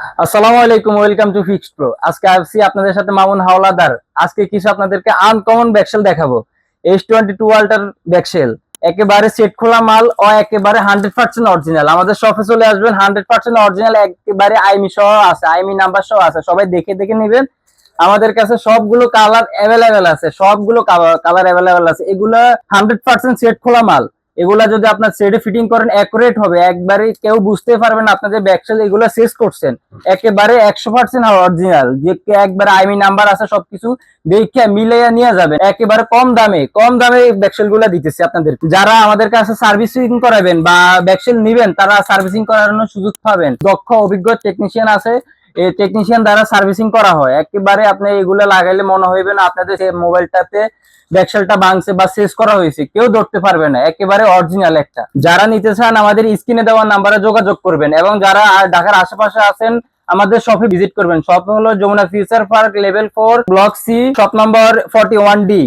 আসসালামু আলাইকুম, welcome to fixed pro আজকে আসছি আপনাদের সাথে মামুন হাওলাদার। আজকে কিছু আপনাদেরকে আনকমন ব্যাকসেল দেখাবো। এস টোয়েন্টি টু আল্টার ব্যাকসেল একেবারে সেট খোলা মাল ও একেবারে হান্ড্রেড পার্সেন্ট অরিজিনাল আমাদের শপে চলে আসবেন হান্ড্রেড পার্সেন্ট অরিজিনাল একেবারে আইমি সহ আছে, আইমি নাম্বার সহ আছে। সবাই দেখে দেখে নেবেন। আমাদের কাছে সবগুলো কালার অ্যাভেলেবেল আছে, সবগুলো কালার অ্যাভেলেবেল আছে। এগুলো হান্ড্রেড পার্সেন্ট সেট খোলা মাল। এগুলা যদি আপনার সেটে ফিটিং করেন অ্যাকুরেট হবে। একবারে কেউ বুঝতে পারবেন না আপনাদের ব্যাকসেল এগুলো শেষ করছেন। একেবারে একশো পার্সেন্ট অরিজিনাল যে একবারে আইমি নাম্বার আছে সবকিছু দেখে মিলাইয়া নিয়ে যাবেন। একেবারে কম দামে কম দামে ব্যাকসেলগুলা দিতেছি আপনাদের যারা আমাদের কাছে সার্ভিসিং করাবেন বা ব্যাকসেল নিবেন, তারা সার্ভিসিং করানোর সুযোগ পাবেন। দক্ষ, অভিজ্ঞ টেকনিশিয়ান আছে। এই টেকনিশিয়ান দ্বারা সার্ভিসিং করা হয়। একেবারে আপনি এগুলো লাগাইলে মনে হইবে না, আপনাদের মোবাইলটাতে ব্যাকসেলটা ভাঙছে বা শেষ করা হয়েছে, কেউ ধরতে পারবে না। একেবারে অরিজিনাল একটা। যারা নিতে চান, আমাদের স্ক্রিনে দেওয়া নাম্বারে যোগাযোগ করবেন এবং যারা ঢাকার আশেপাশে আছেন, আমাদের শপে ভিজিট করবেন। শপ হলো Jamuna Future Park level four block C shop number forty one D